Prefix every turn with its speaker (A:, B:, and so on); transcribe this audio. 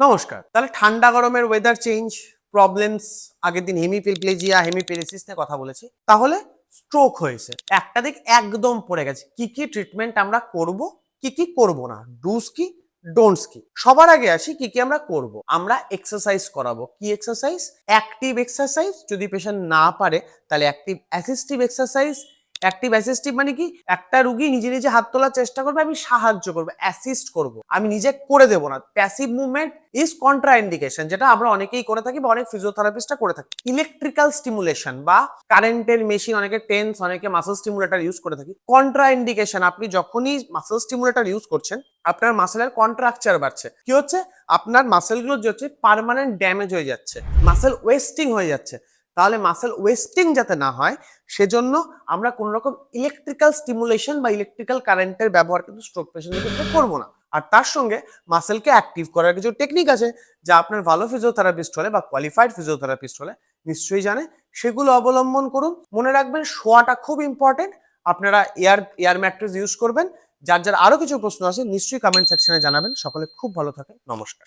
A: নমস্কার। তাহলে ঠান্ডা গরমের ওয়েদার চেঞ্জ প্রবলেমস আগের দিন হেমিপ্লেজিয়া হেমিপেরেসিস নিয়ে কথা বলেছি। তাহলে স্ট্রোক হয়েছে। একটা দিক একদম পড়ে গেছে। কি কি ট্রিটমেন্ট আমরা করব, কি কি করব না? ডুস কি ডোন্টস কি? সবার আগে আসি কি কি আমরা করব। আমরা এক্সারসাইজ করাবো। কি এক্সারসাইজ অ্যাক্টিভ এক্সারসাইজ যদি পেশেন্ট না পারে, তাহলে active assistive exercise active assistive মানে কি? একটা রুগী নিজে নিজে হাত তোলার চেষ্টা করবে, আমি সাহায্য করব অ্যাসিস্ট করব। আমি নিজে করে দেবো না। Passive movement is contraindication যেটা আমরা অনেকেই করে থাকি বা অনেক ফিজিওথেরাপিস্টরা করে থাকি। ইলেকট্রিক্যাল স্টিমুলেশন বা কারেন্টের মেশিন অনেকে টেন্স অনেকে মাসেল স্টিমুলেটার ইউজ করে থাকি। কন্ট্রা ইন্ডিকেশন আপনি যখনই মাসেল স্টিমুলেটার ইউজ করছেন, আপনার মাসেলের কন্ট্রাকচার বাড়ছে। কি হচ্ছে? আপনার মাসেলগুলো যে হচ্ছে পার্মানেন্ট ড্যামেজ হয়ে যাচ্ছে। মাসেল ওয়েস্টিং হয়ে যাচ্ছে। তাহলে মাসেল ওয়েস্টিং যাতে না হয়, সেজন্য আমরা কোন রকম ইলেকট্রিক্যাল স্টিমুলেশন বা ইলেকট্রিক্যাল কারেন্টের ব্যবহার কিন্তু স্ট্রোক পেশেন্টের ক্ষেত্রে করব না। আর তার সঙ্গে মাসেলকে অ্যাক্টিভ করার কিছু টেকনিক আছে, যা আপনার ভালো ফিজিওথেরাপিস্ট হলে বা কোয়ালিফাইড ফিজিওথেরাপিস্ট হলে নিশ্চয়ই জানে। সেগুলো অবলম্বন করুন। মনে রাখবেন, শোয়াটা খুব ইম্পর্টেন্ট আপনারা এয়ার এয়ার ম্যাট্রেস ইউজ করবেন। যার যার আরও কিছু প্রশ্ন আছে, নিশ্চয়ই কমেন্ট সেকশনে জানাবেন। সকলে খুব ভালো থাকে নমস্কার।